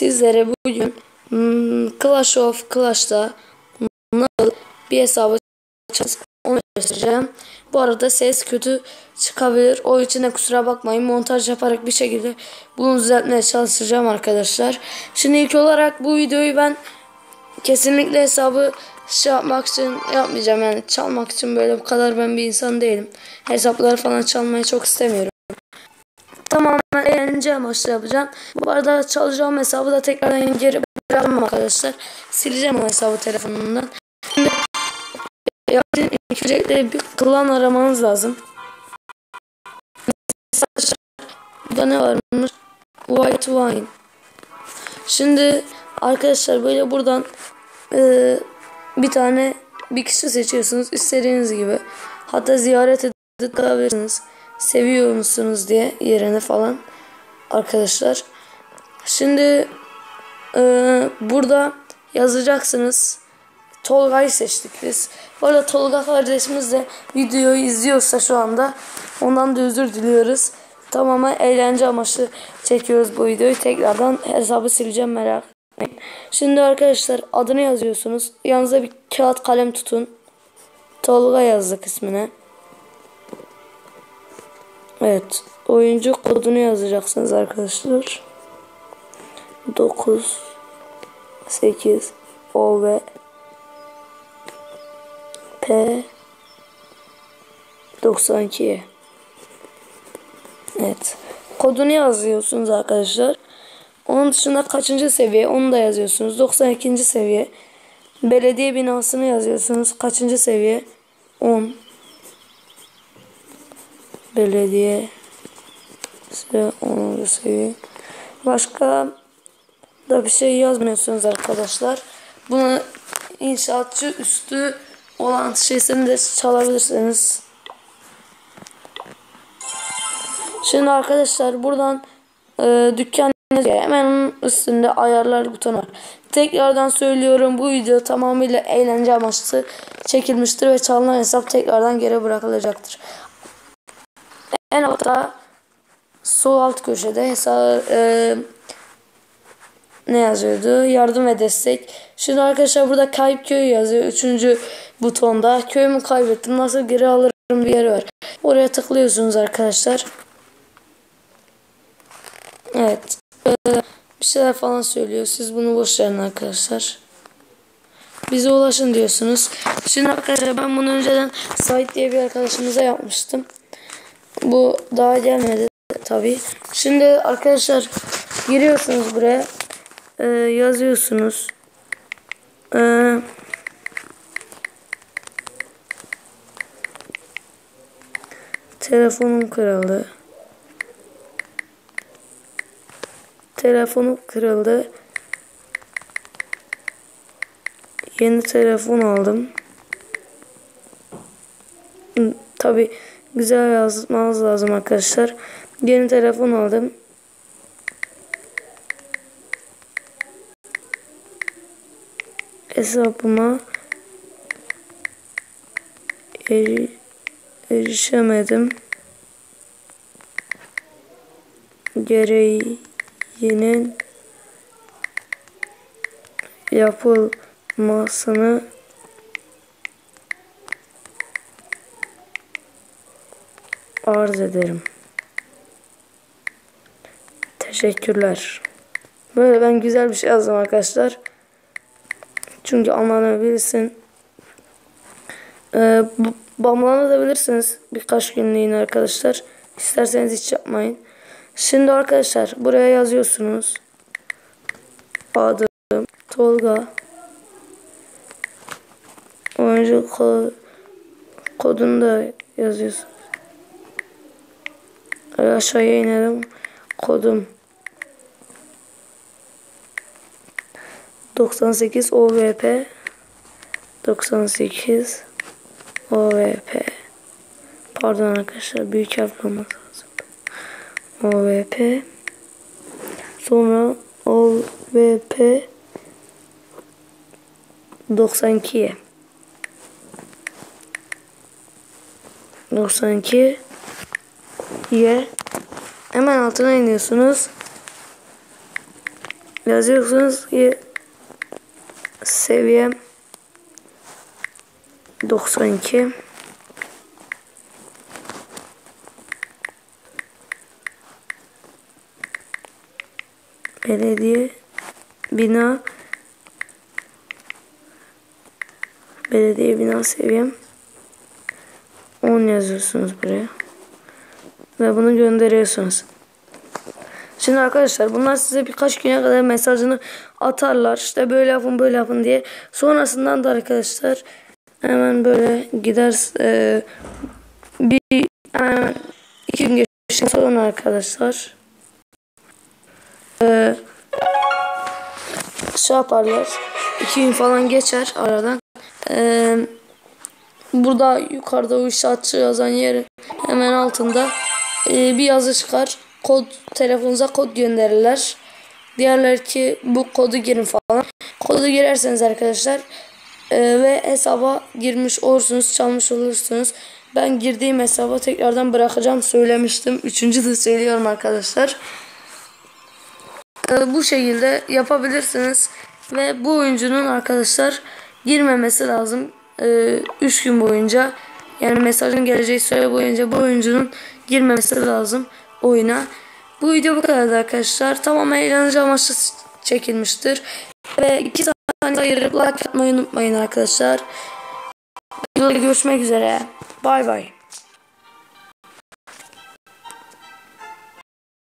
sizlere bugün hmm, Clash of Clash'ta nasıl bir hesabı açacağız onu göstereceğim. Bu arada ses kötü çıkabilir. O için de kusura bakmayın. Montaj yaparak bir şekilde bunu düzeltmeye çalışacağım arkadaşlar. Şimdi ilk olarak bu videoyu ben kesinlikle hesabı şey yapmak için yapmayacağım. Yani çalmak için böyle bu kadar ben bir insan değilim. Hesapları falan çalmayı çok istemiyorum. Eğlence amaçlı yapacağım. Bu arada çalacağım hesabı da tekrardan geri bırakmam arkadaşlar. Sileceğim o hesabı telefonumdan. Şimdi öncelikle bir klan aramanız lazım. Burada ne varmış? White wine. Şimdi arkadaşlar böyle buradan e, bir tane bir kişi seçiyorsunuz istediğiniz gibi. Hatta ziyaret edip kalabilirsiniz. Seviyor musunuz diye yerine falan arkadaşlar. Şimdi e, burada yazacaksınız. Tolga'yı seçtik biz. Bu arada Tolga kardeşimiz de videoyu izliyorsa şu anda ondan da özür diliyoruz. Tamamen eğlence amaçlı çekiyoruz bu videoyu. Tekrardan hesabı sileceğim merak etmeyin. Şimdi arkadaşlar adını yazıyorsunuz. Yanınıza bir kağıt kalem tutun. Tolga yazdık ismine. Evet. Oyuncu kodunu yazacaksınız arkadaşlar. 9 8 O ve P 92 Evet. Kodunu yazıyorsunuz arkadaşlar. Onun dışında kaçıncı seviye onu da yazıyorsunuz. 92. seviye. Belediye binasını yazıyorsunuz. Kaçıncı seviye? 10. Belediye 10. seviye. Başka da bir şey yazmıyorsunuz arkadaşlar. Bunu inşaatçı üstü olan şeysini de çalabilirsiniz. Şimdi arkadaşlar buradan e, dükkan hemen onun üstünde ayarlar butonu var. Tekrardan söylüyorum bu video tamamıyla eğlence amaçlı çekilmiştir ve çalınan hesap tekrardan geri bırakılacaktır. En altta sol alt köşede hesap e, ne yazıyordu? Yardım ve destek. Şimdi arkadaşlar burada kayıp köy yazıyor. Üçüncü butonda. Köyümü kaybettim. Nasıl geri alırım bir yer var. Oraya tıklıyorsunuz arkadaşlar. Evet. Ee, bir şeyler falan söylüyor. Siz bunu boş verin arkadaşlar. Bize ulaşın diyorsunuz. Şimdi arkadaşlar ben bunu önceden Sait diye bir arkadaşımıza yapmıştım. Bu daha gelmedi tabi. Şimdi arkadaşlar giriyorsunuz buraya. Ee, yazıyorsunuz. Ee, telefonum kırıldı. Telefonum kırıldı. Yeni telefon aldım. Tabi güzel yazmanız lazım arkadaşlar. Yeni telefon aldım. hesabıma eri, erişemedim. Gereğinin yapılmasını arz ederim. Teşekkürler. Böyle ben güzel bir şey yazdım arkadaşlar. Çünkü anlanabilirsin. Ee, bamlanabilirsiniz birkaç günlüğüne arkadaşlar. İsterseniz hiç yapmayın. Şimdi arkadaşlar buraya yazıyorsunuz. Adım Tolga. Oyuncu kod, kodunu da yazıyorsunuz. Aşağıya inelim. Kodum 98 OVP 98 OVP Pardon arkadaşlar büyük harf olması lazım. OVP sonra OVP 92 92 ye hemen altına iniyorsunuz. Yazıyorsunuz ki seviyem 92 belediye bina. Belediye bina seviyem. 10 yazıyorsunuz buraya. Ve bunu gönderiyorsunuz. Şimdi arkadaşlar bunlar size birkaç güne kadar mesajını atarlar. İşte böyle yapın böyle yapın diye. Sonrasından da arkadaşlar hemen böyle gider e, bir hemen iki gün geçtikten sonra arkadaşlar e, şey yaparlar. iki gün falan geçer aradan. E, burada yukarıda o inşaatçı yazan yerin hemen altında e, bir yazı çıkar kod telefonunuza kod gönderirler. Diğerler ki bu kodu girin falan. Kodu girerseniz arkadaşlar e, ve hesaba girmiş olursunuz, çalmış olursunuz. Ben girdiğim hesaba tekrardan bırakacağım söylemiştim. Üçüncü de söylüyorum arkadaşlar. E, bu şekilde yapabilirsiniz. Ve bu oyuncunun arkadaşlar girmemesi lazım. 3 e, gün boyunca yani mesajın geleceği süre boyunca bu oyuncunun girmemesi lazım oyuna. Bu video bu kadar arkadaşlar. Tamamen eğlence amaçlı çekilmiştir. Ve 2 saniye ayırıp like atmayı unutmayın arkadaşlar. Görüşmek üzere. Bay bay.